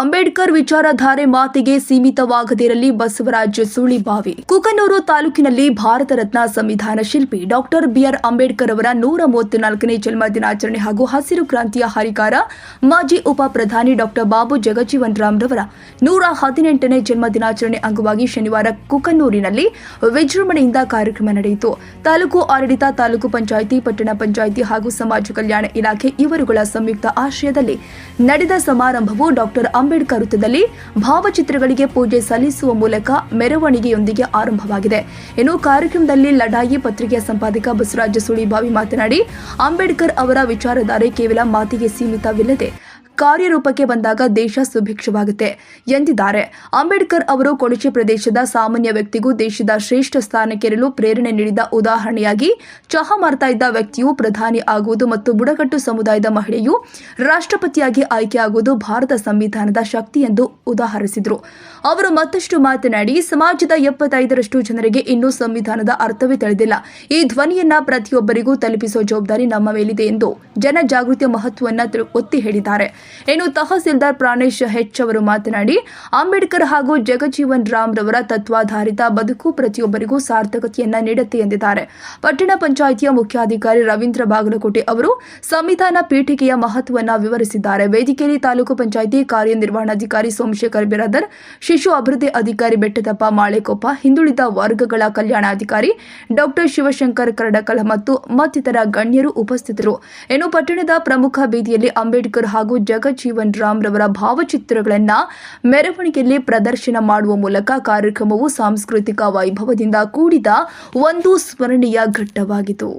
ಅಂಬೇಡ್ಕರ್ ವಿಚಾರಧಾರೆ ಮಾತಿಗೆ ಸೀಮಿತವಾಗದಿರಲಿ ಬಸವರಾಜ ಸುಳಿಬಾವಿ ಕುಕನೂರು ತಾಲೂಕಿನಲ್ಲಿ ಭಾರತ ರತ್ನ ಸಂವಿಧಾನ ಶಿಲ್ಪಿ ಡಾಕ್ಟರ್ ಬಿಆರ್ ಅಂಬೇಡ್ಕರ್ ಅವರ ನೂರ ಮೂವತ್ನಾಲ್ಕನೇ ಜನ್ಮ ದಿನಾಚರಣೆ ಹಾಗೂ ಹಸಿರು ಕ್ರಾಂತಿಯ ಹರಿಕಾರ, ಮಾಜಿ ಉಪ ಪ್ರಧಾನಿ ಡಾಕ್ಟರ್ ಬಾಬು ಜಗಜೀವನ್ ರಾಮ್ ರವರ ನೂರ ಹದಿನೆಂಟನೇ ಜನ್ಮ ದಿನಾಚರಣೆ ಅಂಗವಾಗಿ ಶನಿವಾರ ಕುಕನೂರಿನಲ್ಲಿ ವಿಜೃಂಭಣೆಯಿಂದ ಕಾರ್ಯಕ್ರಮ ನಡೆಯಿತು. ತಾಲೂಕು ಆಡಳಿತ, ತಾಲೂಕು ಪಂಚಾಯಿತಿ, ಪಟ್ಟಣ ಪಂಚಾಯಿತಿ ಹಾಗೂ ಸಮಾಜ ಕಲ್ಯಾಣ ಇಲಾಖೆ ಇವರುಗಳ ಸಂಯುಕ್ತ ಆಶ್ರಯದಲ್ಲಿ ನಡೆದ ಸಮಾರಂಭವು ಡಾಕ್ಟರ್ ಅಂಬೇಡ್ಕರ್ ವೃತ್ತದಲ್ಲಿ ಭಾವಚಿತ್ರಗಳಿಗೆ ಪೂಜೆ ಸಲ್ಲಿಸುವ ಮೂಲಕ ಮೆರವಣಿಗೆಯೊಂದಿಗೆ ಆರಂಭವಾಗಿದೆ. ಇನ್ನು ಕಾರ್ಯಕ್ರಮದಲ್ಲಿ ಲಡಾಯಿ ಪತ್ರಿಕೆಯ ಸಂಪಾದಕ ಬಸವರಾಜ ಸುಳಿಬಾವಿ ಮಾತನಾಡಿ, ಅಂಬೇಡ್ಕರ್ ಅವರ ವಿಚಾರಧಾರೆ ಕೇವಲ ಮಾತಿಗೆ ಸೀಮಿತವಿಲ್ಲದೆ ಕಾರ್ಯರೂಪಕ್ಕೆ ಬಂದಾಗ ದೇಶ ಸುಭಿಕ್ಷವಾಗುತ್ತೆ ಎಂದಿದ್ದಾರೆ. ಅಂಬೇಡ್ಕರ್ ಅವರು ಕೊಡಚಿ ಪ್ರದೇಶದ ಸಾಮಾನ್ಯ ವ್ಯಕ್ತಿಗೂ ದೇಶದ ಶ್ರೇಷ್ಠ ಸ್ಥಾನಕ್ಕೇರಲು ಪ್ರೇರಣೆ ನೀಡಿದ ಉದಾಹರಣೆಯಾಗಿ ಚಹಾ ಮಾರ್ತಾ ಇದ್ದ ವ್ಯಕ್ತಿಯು ಪ್ರಧಾನಿ ಆಗುವುದು ಮತ್ತು ಬುಡಕಟ್ಟು ಸಮುದಾಯದ ಮಹಿಳೆಯು ರಾಷ್ಟ್ರಪತಿಯಾಗಿ ಆಯ್ಕೆಯಾಗುವುದು ಭಾರತ ಸಂವಿಧಾನದ ಶಕ್ತಿ ಎಂದು ಉದಾಹರಿಸಿದರು. ಅವರು ಮತ್ತಷ್ಟು ಮಾತನಾಡಿ, ಸಮಾಜದ ಎಪ್ಪತ್ತೈದರಷ್ಟು ಜನರಿಗೆ ಇನ್ನೂ ಸಂವಿಧಾನದ ಅರ್ಥವೇ ತಿಳಿದಿಲ್ಲ. ಈ ಧ್ವನಿಯನ್ನ ಪ್ರತಿಯೊಬ್ಬರಿಗೂ ತಲುಪಿಸುವ ಜವಾಬ್ದಾರಿ ನಮ್ಮ ಮೇಲಿದೆ ಎಂದು ಜನಜಾಗೃತಿಯ ಮಹತ್ವವನ್ನು ಒತ್ತಿ ಹೇಳಿದ್ದಾರೆ. ಇನ್ನು ತಹಸೀಲ್ದಾರ್ ಪ್ರಾಣೇಶ್ ಹೆಚ್ ಅವರು ಮಾತನಾಡಿ, ಅಂಬೇಡ್ಕರ್ ಹಾಗೂ ಜಗಜೀವನ್ ರಾಮ್ ರವರ ತತ್ವಾಧಾರಿತ ಬದುಕು ಪ್ರತಿಯೊಬ್ಬರಿಗೂ ಸಾರ್ಥಕತೆಯನ್ನ ನೀಡುತ್ತೆ ಎಂದಿದ್ದಾರೆ. ಪಟ್ಟಣ ಪಂಚಾಯಿತಿಯ ಮುಖ್ಯಾಧಿಕಾರಿ ರವೀಂದ್ರ ಬಾಗಲಕೋಟೆ ಅವರು ಸಂವಿಧಾನ ಪೀಠಿಕೆಯ ಮಹತ್ವವನ್ನು ವಿವರಿಸಿದ್ದಾರೆ. ವೇದಿಕೆಯಲ್ಲಿ ತಾಲೂಕು ಪಂಚಾಯಿತಿ ಕಾರ್ಯನಿರ್ವಹಣಾಧಿಕಾರಿ ಸೋಮಶೇಖರ್ ಬಿರಾದರ್, ಶಿಶು ಅಭಿವೃದ್ಧಿ ಅಧಿಕಾರಿ ಬೆಟ್ಟದಪ್ಪ ಮಾಳೆಕೊಪ್ಪ, ಹಿಂದುಳಿದ ವರ್ಗಗಳ ಕಲ್ಯಾಣಾಧಿಕಾರಿ ಡಾಕ್ಟರ್ ಶಿವಶಂಕರ್ ಕರಡಕಲ್ ಮತ್ತು ಮತ್ತಿತರ ಗಣ್ಯರು ಉಪಸ್ಥಿತರು. ಇನ್ನು ಪಟ್ಟಣದ ಪ್ರಮುಖ ಬೀದಿಯಲ್ಲಿ ಅಂಬೇಡ್ಕರ್ ಹಾಗೂ ಜಗಜೀವನ್ ರಾಮ್ ರವರ ಭಾವಚಿತ್ರಗಳನ್ನ ಮೆರವಣಿಗೆಯಲ್ಲಿ ಪ್ರದರ್ಶನ ಮಾಡುವ ಮೂಲಕ ಕಾರ್ಯಕ್ರಮವು ಸಾಂಸ್ಕೃತಿಕ ವೈಭವದಿಂದ ಕೂಡಿದ ಒಂದು ಸ್ಮರಣೀಯ ಘಟ್ಟವಾಗಿತ್ತು.